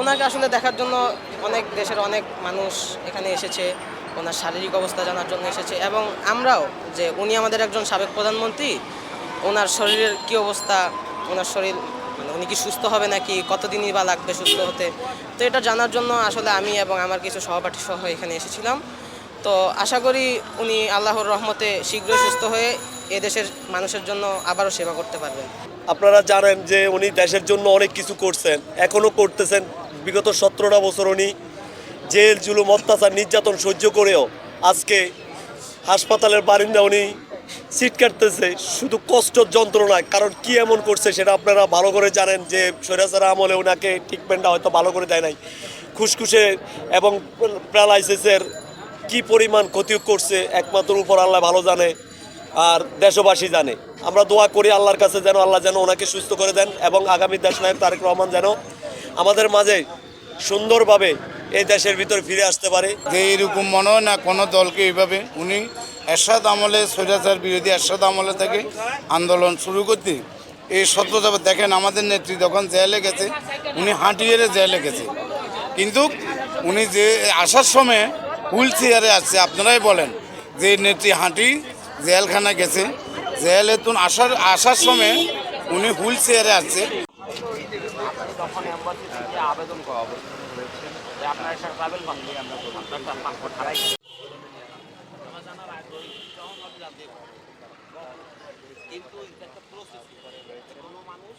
ওনাকে আসলে দেখার জন্য অনেক দেশের অনেক মানুষ এখানে এসেছে, ওনার শারীরিক অবস্থা জানার জন্য এসেছে, এবং আমরাও যে উনি আমাদের একজন সাবেক প্রধানমন্ত্রী, ওনার শরীরের কি অবস্থা, ওনার শরীর মানে উনি কি সুস্থ হবে নাকি, কতদিনই বা লাগবে সুস্থ হতে, তো এটা জানার জন্য আসলে আমি এবং আমার কিছু সহপাঠী সহ এখানে এসেছিলাম। তো আশা করি উনি আল্লাহর রহমতে শীঘ্রই সুস্থ হয়ে এদেশের মানুষের জন্য আবারও সেবা করতে পারবেন। আপনারা জানেন যে উনি দেশের জন্য অনেক কিছু করছেন, এখনও করতেছেন। বিগত সতেরোটা বছর উনি জেল, জুলুম, অত্যাচার, নির্যাতন সহ্য করেও আজকে হাসপাতালের বারিন্দা উনি সিট কাটতেছে। শুধু কষ্ট যন্ত্রণায়, কারণ কি এমন করছে সেটা আপনারা ভালো করে জানেন যে সৈরাচারা আমলে ওনাকে ট্রিটমেন্টটা হয়তো ভালো করে দেয় নাই। খুসখুসে এবং প্যারালাইসিসের কি পরিমাণ ক্ষতি করছে, একমাত্র উপর আল্লাহ ভালো জানে। আর দেশবাসী জানে। আমরা দোয়া করি আল্লাহর কাছে যেন আল্লাহ যেন ওনাকে সুস্থ করে দেন এবং আগামী দেশ নায়ক তারেক রহমান যেন আমাদের মাঝে সুন্দরভাবে এই দেশের ভিতর ফিরে আসতে পারে। যে এরকম মনে হয় না কোনো দলকে এইভাবে উনি এরশাদ আমলে স্বৈরাচার বিরোধী এরশাদ আমলে থেকে আন্দোলন শুরু করতে। এই সত্যতা দেখেন আমাদের নেত্রী যখন জেলে গেছে, উনি হাঁটিয়ে জেলে গেছে। কিন্তু উনি যে আসার সময় হুইল চেয়ারে আসছে আপনারাই বলেন যে নেত্রী হাঁটি জেলখানা গেছে। জেলে তো আসার আসার সময় উনি হুইল চেয়ারে আসছে। আবেদন করা একটা প্রসেস কোনো মানুষ